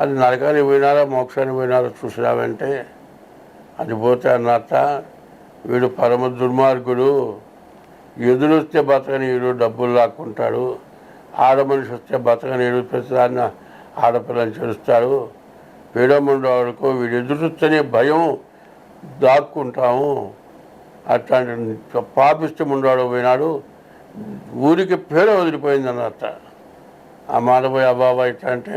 అది నరకానికి పోయినారా మోక్షానికి పోయినారా చూసినావంటే అది పోతే అన్నట్ట వీడు పరమ దుర్మార్గుడు ఎదురొస్తే బతకనీయుడు డబ్బులు లాక్కుంటాడు ఆడ మనిషి వస్తే బతకనీయుడు ప్రతిదాన్ని ఆడపిల్లని చేస్తాడు పీడముండవాడుకో వీడు ఎదురొస్తేనే భయం దాక్కుంటాము. అట్లాంటి పాపిష్టం ఉండవాడు పోయినాడు ఊరికి పేరు వదిలిపోయింది అన్నట్ట ఆ మాట పోయి అబ్బాబా ఇట్లా అంటే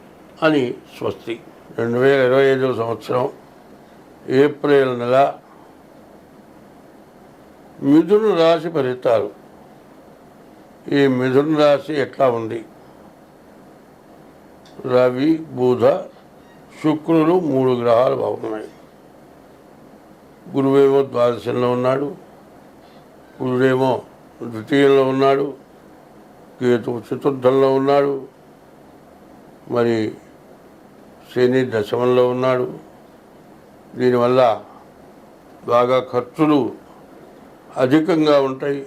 అని స్వస్తి. రెండు వేల ఇరవై ఐదవ సంవత్సరం ఏప్రిల్ నెల మిథున రాశి ఫలితాలు. ఈ మిథున రాశి ఎట్లా ఉంది? రవి బుధ శుక్రులు మూడు గ్రహాలు బాగున్నాయి. గురువేమో ద్వాదశంలో ఉన్నాడు. కుజుడేమో ద్వితీయంలో ఉన్నాడు. కేతు చతుర్థంలో ఉన్నాడు. మరి శని దశమంలో ఉన్నాడు. దీనివల్ల బాగా ఖర్చులు అధికంగా ఉంటాయి.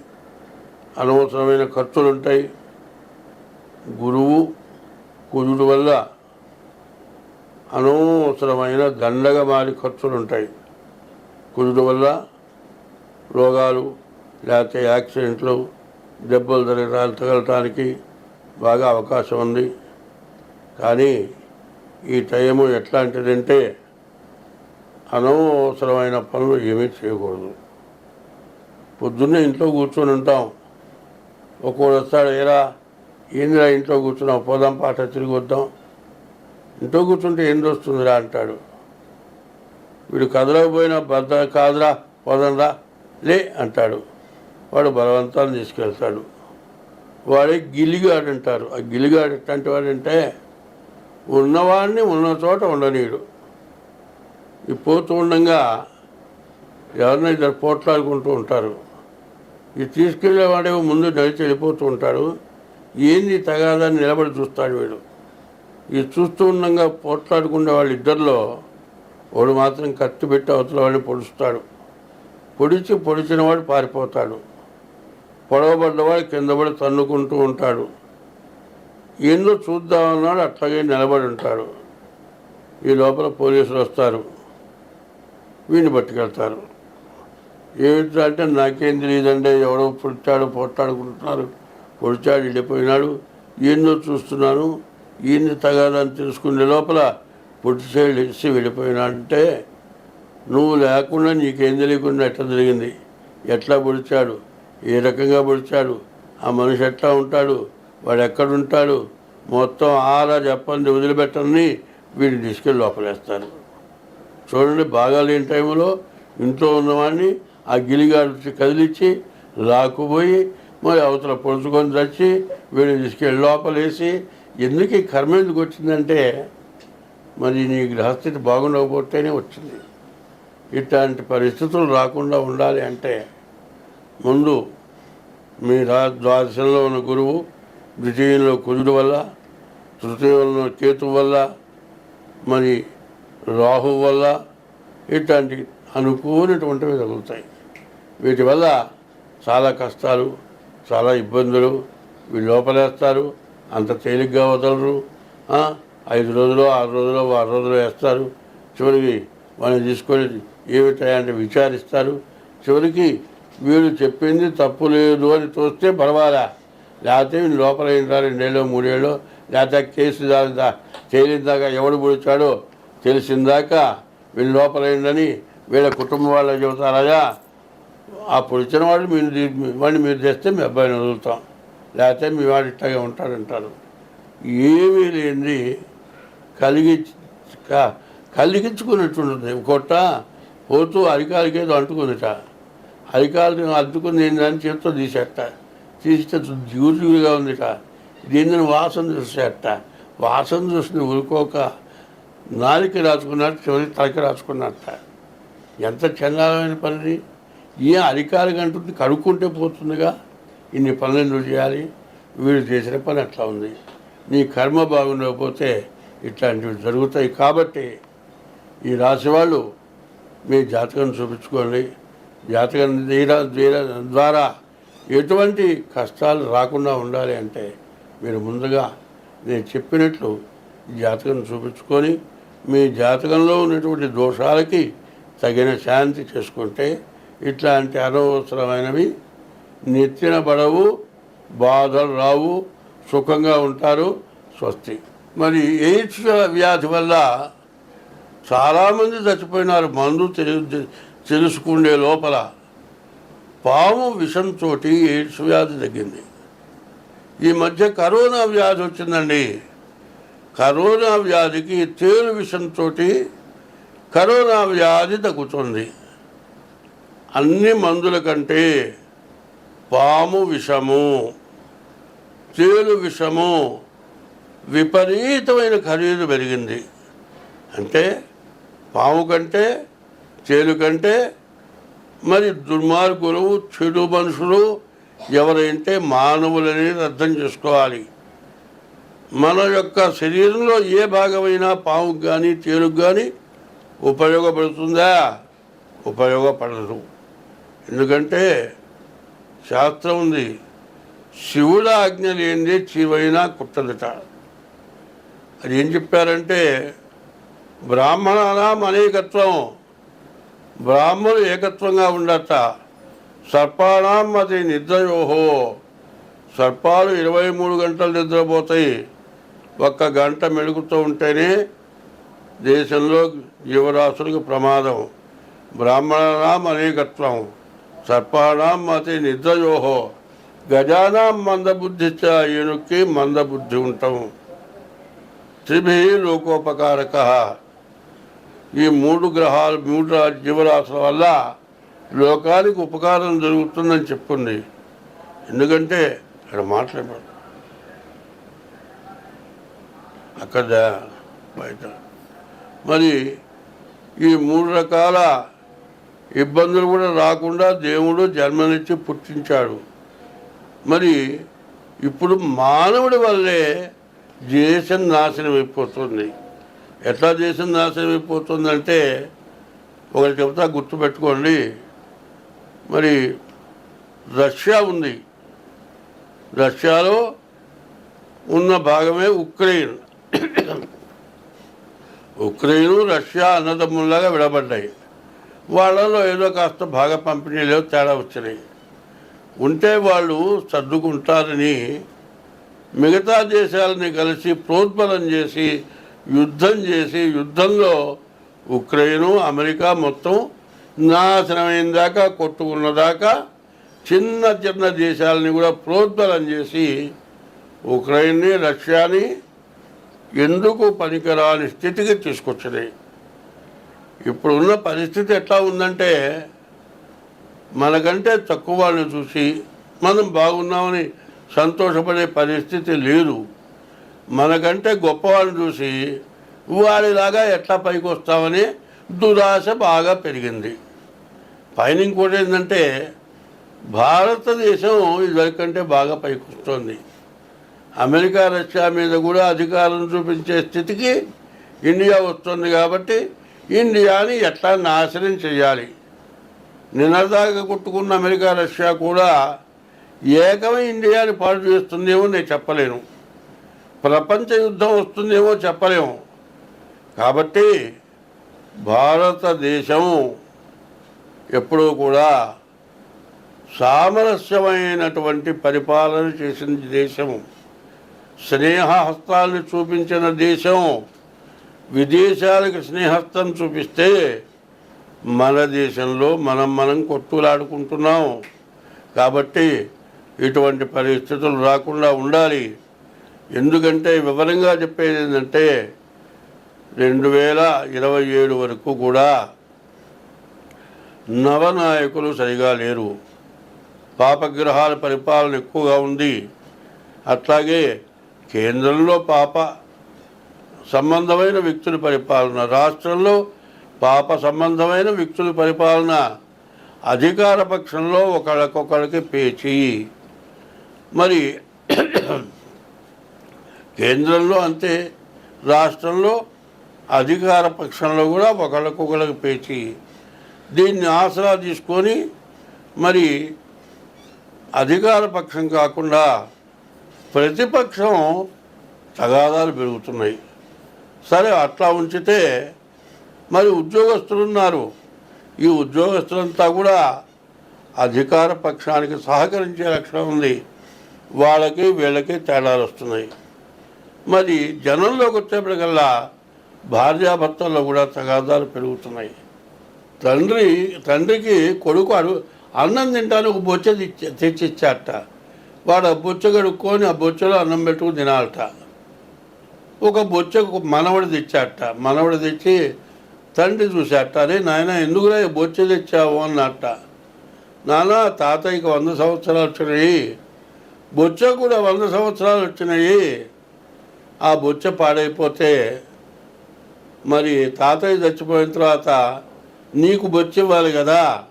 అనవసరమైన ఖర్చులు ఉంటాయి గురువు కుజుడు వల్ల అనవసరమైన దండగా మారి ఖర్చులు ఉంటాయి కుజుడు వల్ల రోగాలు లేకపోతే యాక్సిడెంట్లు దెబ్బలు తగలటానికి బాగా అవకాశం ఉంది. కానీ ఈ టైము ఎట్లాంటిదంటే అనవసరమైన పనులు ఏమీ చేయకూడదు. పొద్దున్నే ఇంట్లో కూర్చొని ఉంటాం. ఒక్కోడు వస్తాడు ఏరా ఏందిరా ఇంట్లో కూర్చున్నాం పోదాం పాట తిరిగి వద్దాం. ఇంట్లో కూర్చుంటే ఏం వస్తుందిరా అంటాడు. వీడు కదలకపోయినా బద్ద కాదురా పోదంరా లే అంటాడు. వాడు బలవంతాన్ని తీసుకెళ్తాడు. వాడే గిలిగాడు అంటారు ఆ గిలిగాడు ఎట్లాంటి వాడంటే ఉన్నవాడిని ఉన్న చోట ఉండనీడు. ఈ పోతూ ఉండగా ఎవరినైనా ఇద్దరు పోట్లాడుకుంటూ ఉంటారు. ఈ తీసుకెళ్ళేవాడేమో ముందు నడిచి వెళ్ళిపోతూ ఉంటాడు. ఏంది తగాదని నిలబడి చూస్తాడు వీడు? ఈ చూస్తూ ఉండగా పోట్లాడుకునే వాళ్ళ ఇద్దరిలో వాడు మాత్రం కత్తి పెట్టి అవతల వాడిని పొడుస్తాడు. పొడిచి పొడిచిన వాడు పారిపోతాడు. పొడవబడ్డవాడు కింద పడి తన్నుకుంటూ ఉంటాడు. ఏందో చూద్దామన్నాడు అట్లాగే నిలబడి ఉంటాడు. ఈ లోపల పోలీసులు వస్తారు. వీడిని పట్టుకెళ్తారు. ఏమిటి అంటే నాకేం తెలియదండి. ఎవడో పొడిచాడు పోట్లాడుకుంటున్నారు పొడిచాడు వెళ్ళిపోయినాడు. ఈయన్నో చూస్తున్నాను ఈయన్ని తగాదని తెలుసుకునే లోపల పొట్టి సైడ్ ఇచ్చి వెళ్ళిపోయినాడంటే నువ్వు లేకుండా నీకేం తెలియకుండా ఎట్లా జరిగింది? ఎట్లా పొడిచాడు? ఏ రకంగా పొడిచాడు? ఆ మనిషి ఎట్లా ఉంటాడు? వాడు ఎక్కడుంటాడు మొత్తం ఆరా చెప్పండి వదిలిపెట్టని వీడిని తీసుకెళ్ళి లోపలేస్తారు. చూడండి బాగా లేని టైంలో ఇంట్లో ఉన్నవాడిని ఆ గిలిగాడు కదిలిచ్చి లాక్కుపోయి మరి అవతల పొడుచుకొని తెచ్చి వీడిని తీసుకెళ్ళి లోపలేసి ఎందుకు ఈ కర్మ ఎందుకు వచ్చిందంటే మరి నీ గ్రహస్థితి బాగుండకపోతేనే వచ్చింది. ఇట్లాంటి పరిస్థితులు రాకుండా ఉండాలి అంటే ముందు మీ ద్వాదశంలో ఉన్న గురువు ద్వితీయంలో కుజుడు వల్ల తృతీయంలో కేతు వల్ల మరి రాహు వల్ల ఇట్లాంటి అనుకోనటువంటివి తగులుతాయి. వీటి వల్ల చాలా కష్టాలు చాలా ఇబ్బందులు వీళ్ళు లోపలేస్తారు. అంత తేలిగ్గా వదలరు. ఐదు రోజులు ఆరు రోజులు ఆరు రోజులు వేస్తారు. చివరికి వాళ్ళని తీసుకొని ఏమిటాయంటే విచారిస్తారు. చివరికి వీళ్ళు చెప్పింది తప్పు లేదు అని చూస్తే పర్వాలా. లేకపోతే లోపల ఏంటా రెండేళ్ళు మూడేళ్ళు లేకపోతే కేసు దాకా తేలిందాకా ఎవడు పొడిచాడో తెలిసిందాకా వీళ్ళు లోపల వీళ్ళ కుటుంబం వాళ్ళు చెబుతారయ్యా ఆ పొడిచిన వాళ్ళు మీరు వాడిని మీరు తెస్తే మీ అబ్బాయిని వదులుతాం. లేకపోతే మీ వాడు ఇట్లాగే ఉంటాడంటారు. ఏమీ లేనిది కలిగి క- కలిగించుకున్నట్టుంటుంది. కొట్ట పోతూ అరికాలకి ఏదో అంటుకుందిట అరికాలకి అంటుకుంది ఏంటని చేత్తో తీసేట తీస్తే జ్యూజుగా ఉందిట. దీనిని వాసన చూసేట వాసన చూసి ఊరుకోక నాలిక రాసుకున్నట్టు చివరి తలకి రాసుకున్నట్ట. ఎంత చందాలమైన పనిది. ఏ అధికారి అంటుంది కడుక్కుంటే పోతుందిగా. ఇన్ని పనులు ఎందుకు చేయాలి? వీడు చేసిన పని అట్లా ఉంది. నీ కర్మ బాగుండకపోతే ఇట్లాంటివి జరుగుతాయి కాబట్టి ఈ రాశి వాళ్ళు మీ జాతకం చూపించుకోండి. జాతకం ద్వారా ఎటువంటి కష్టాలు రాకుండా ఉండాలి అంటే మీరు ముందుగా నేను చెప్పినట్లు జాతకం చూపించుకొని మీ జాతకంలో ఉన్నటువంటి దోషాలకి తగిన శాంతి చేసుకుంటే ఇట్లాంటి అనవసరమైనవి నెత్తిన పడవు బాధలు రావు సుఖంగా ఉంటారు స్వస్తి. మరి ఎయిడ్స్ వ్యాధి వల్ల చాలామంది చచ్చిపోయినారు. మందు తెలు- తెలుసుకునే లోపల పాము విషంతో ఎయిడ్స్ వ్యాధి తగ్గింది. ఈ మధ్య కరోనా వ్యాధి వచ్చిందండి. కరోనా వ్యాధికి తేలు విషంతో కరోనా వ్యాధి తగ్గుతుంది. అన్ని మందుల కంటే పాము విషము తేలు విషము విపరీతమైన ఖరీదు పెరిగింది. అంటే పాము కంటే తేలు కంటే మరి దుర్మార్గులు చెడు మనుషులు ఎవరైతే మానవులని అర్థం చేసుకోవాలి. మన యొక్క శరీరంలో ఏ భాగమైనా పాముకు కానీ తేలుకు కానీ ఉపయోగపడుతుందా? ఉపయోగపడదు. ఎందుకంటే శాస్త్రం ఉంది శివుడు ఆజ్ఞ లేనిదే చీవైనా కుట్టదట. అది ఏం చెప్పారంటే బ్రాహ్మణానాం అనేకత్వం. బ్రాహ్మణులు ఏకత్వంగా ఉండట. సర్పాణం అది నిద్రయోహో. సర్పాలు ఇరవై మూడు గంటలు నిద్రపోతాయి. ఒక్క గంట మెలుగుతూ ఉంటేనే దేశంలో జీవరాశులకు ప్రమాదం. బ్రాహ్మణనాం అనేకత్వం. సర్పాణం అతి నిద్రయోహో. గజానాం మందబుద్ధి చ ఏనుక్కి మందబుద్ధి ఉంటాం త్రిభి లోకోపకారక. ఈ మూడు గ్రహాలు మూడు జీవరాశుల వల్ల లోకానికి ఉపకారం జరుగుతుందని చెప్పుంది. ఎందుకంటే ఇక్కడ మాట్లాడారు అక్కడ బయట. మరి ఈ మూడు రకాల ఇబ్బందులు కూడా రాకుండా దేవుడు జన్మనిచ్చి పుట్టించాడు. మరి ఇప్పుడు మానవుడి వల్లే దేశం నాశనం అయిపోతుంది. ఎట్లా దేశం నాశనం అయిపోతుందంటే ఒకటి చెప్తా గుర్తుపెట్టుకోండి. మరి రష్యా ఉంది. రష్యాలో ఉన్న భాగమే ఉక్రెయిన్. ఉక్రెయిన్ రష్యా అన్నదమ్ముల్లాగా విడబడ్డాయి. వాళ్ళలో ఏదో కాస్త భాగ పంపిణీలో తేడా వచ్చినాయి. ఉంటే వాళ్ళు సర్దుకుంటారని మిగతా దేశాలని కలిసి ప్రోద్బలం చేసి యుద్ధం చేసి యుద్ధంలో ఉక్రెయిన్ అమెరికా మొత్తం నాశనమైన దాకా కొట్టుకున్నదాకా చిన్న చిన్న దేశాలని కూడా ప్రోద్బలం చేసి ఉక్రెయిన్ని రష్యాని ఎందుకు పనికిరాని స్థితికి తీసుకొచ్చినాయి ఇప్పుడున్న పరిస్థితి ఎట్లా ఉందంటే మనకంటే తక్కువ వాళ్ళని చూసి మనం బాగున్నామని సంతోషపడే పరిస్థితి లేదు. మనకంటే గొప్పవాళ్ళని చూసి వారిలాగా ఎట్లా పైకి వస్తామని దురాశ బాగా పెరిగింది. పైన ఇంకోటి ఏంటంటే భారతదేశం ఇదివరకంటే బాగా పైకి వస్తుంది అమెరికా రష్యా మీద కూడా అధికారం చూపించే స్థితికి ఇండియా వస్తుంది కాబట్టి ఇండియాని ఎట్లా నాశనం చేయాలి? నిన్నదాకా కొట్టుకున్న అమెరికా రష్యా కూడా ఏకమై ఇండియాని పాడు చేస్తుందేమో నేను చెప్పలేను. ప్రపంచ యుద్ధం వస్తుందేమో చెప్పలేము. కాబట్టి భారతదేశం ఎప్పుడూ కూడా సామరస్యమైనటువంటి పరిపాలన చేసిన దేశం. స్నేహహస్తాలను చూపించిన దేశం. విదేశాలకు స్నేహస్తం చూపిస్తే మన దేశంలో మనం మనం కొట్టులాడుకుంటున్నాం. కాబట్టి ఇటువంటి పరిస్థితులు రాకుండా ఉండాలి. ఎందుకంటే వివరంగా చెప్పేది ఏంటంటే రెండు వేల ఇరవై ఏడు వరకు కూడా నవనాయకులు సరిగా లేరు. పాపగ్రహాల పరిపాలన ఎక్కువగా ఉంది. అట్లాగే కేంద్రంలో పాప సంబంధమైన వ్యక్తుల పరిపాలన రాష్ట్రంలో పాప సంబంధమైన వ్యక్తుల పరిపాలన అధికార పక్షంలో ఒకళ్ళకొకళ్ళకి పేచి. మరి కేంద్రంలో అంతే. రాష్ట్రంలో అధికార పక్షంలో కూడా ఒకళ్ళకొకళ్ళకి పేచి దీన్ని ఆసరా తీసుకొని మరి అధికార పక్షం కాకుండా ప్రతిపక్షం తగాదాలు పెరుగుతున్నాయి. సరే అట్లా ఉంచితే మరి ఉద్యోగస్తులు ఉన్నారు. ఈ ఉద్యోగస్తులంతా కూడా అధికార పక్షానికి సహకరించే లక్షణం ఉంది. వాళ్ళకి వీళ్ళకి తేడాలు వస్తున్నాయి. మరి జనంలోకి వచ్చేప్పటికల్లా భార్యాభర్తల్లో కూడా తగాదాలు పెరుగుతున్నాయి. తండ్రి తండ్రికి కొడుకు అడు అన్నం తింటాను ఒక బొచ్చ తెచ్చిచ్చాట వాడు ఆ బొచ్చ కడుక్కొని ఆ బొచ్చలో అన్నం పెట్టుకుని తినాలట. ఒక బొచ్చ మనవడు తెచ్చాట మనవడు తెచ్చి తండ్రి చూశాట అరే నాయన ఎందుకురా ఈ బొచ్చ తెచ్చావు? అన్నట్ట నాన్న తాతయ్యకి వంద సంవత్సరాలు వచ్చినాయి. బొచ్చ కూడా వంద సంవత్సరాలు వచ్చినాయి. ఆ బొచ్చ పాడైపోతే మరి తాతయ్య చచ్చిపోయిన తర్వాత నీకు బొచ్చ ఇవ్వాలి కదా?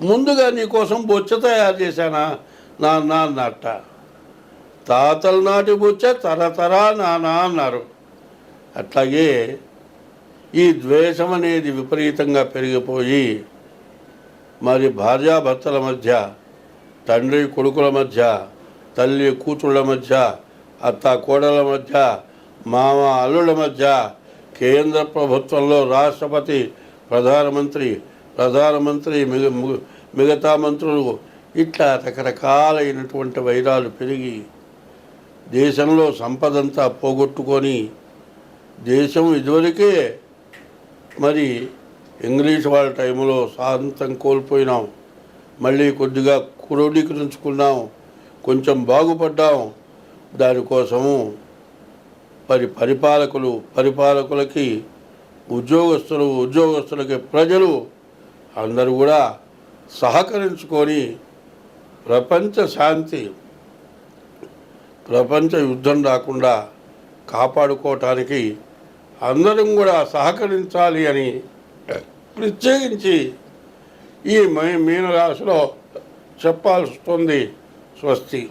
ముందుగా నీకోసం బొచ్చ తయారు చేశానా? నాన్న అన్నట్ట. తాతల నాటి బొచ్చ తరతరా నాన్న అన్నారు. అట్లాగే ఈ ద్వేషం అనేది విపరీతంగా పెరిగిపోయి మరి భార్యాభర్తల మధ్య తండ్రి కొడుకుల మధ్య తల్లి కూతుళ్ళ మధ్య అత్త కోడల మధ్య మామ అల్లుల మధ్య కేంద్ర ప్రభుత్వంలో రాష్ట్రపతి ప్రధానమంత్రి ప్రధానమంత్రి మిగ మిగతా మంత్రులు ఇట్లా రకరకాలైనటువంటి వైరాలు పెరిగి దేశంలో సంపదంతా పోగొట్టుకొని దేశం ఇదివరకే మరి ఇంగ్లీష్ వాళ్ళ టైంలో శాంతం కోల్పోయినాం. మళ్ళీ కొద్దిగా క్రోడీకరించుకున్నాం. కొంచెం బాగుపడ్డాం. దానికోసము మరి పరిపాలకులు పరిపాలకులకి ఉద్యోగస్తులు ఉద్యోగస్తులకి ప్రజలు అందరూ కూడా సహకరించుకొని ప్రపంచ శాంతి ప్రపంచ యుద్ధం రాకుండా కాపాడుకోవటానికి అందరం కూడా సహకరించాలి అని ప్రత్యేకించి ఈ మీనరాశిలో చెప్పాల్సి వస్తుంది స్వస్తి.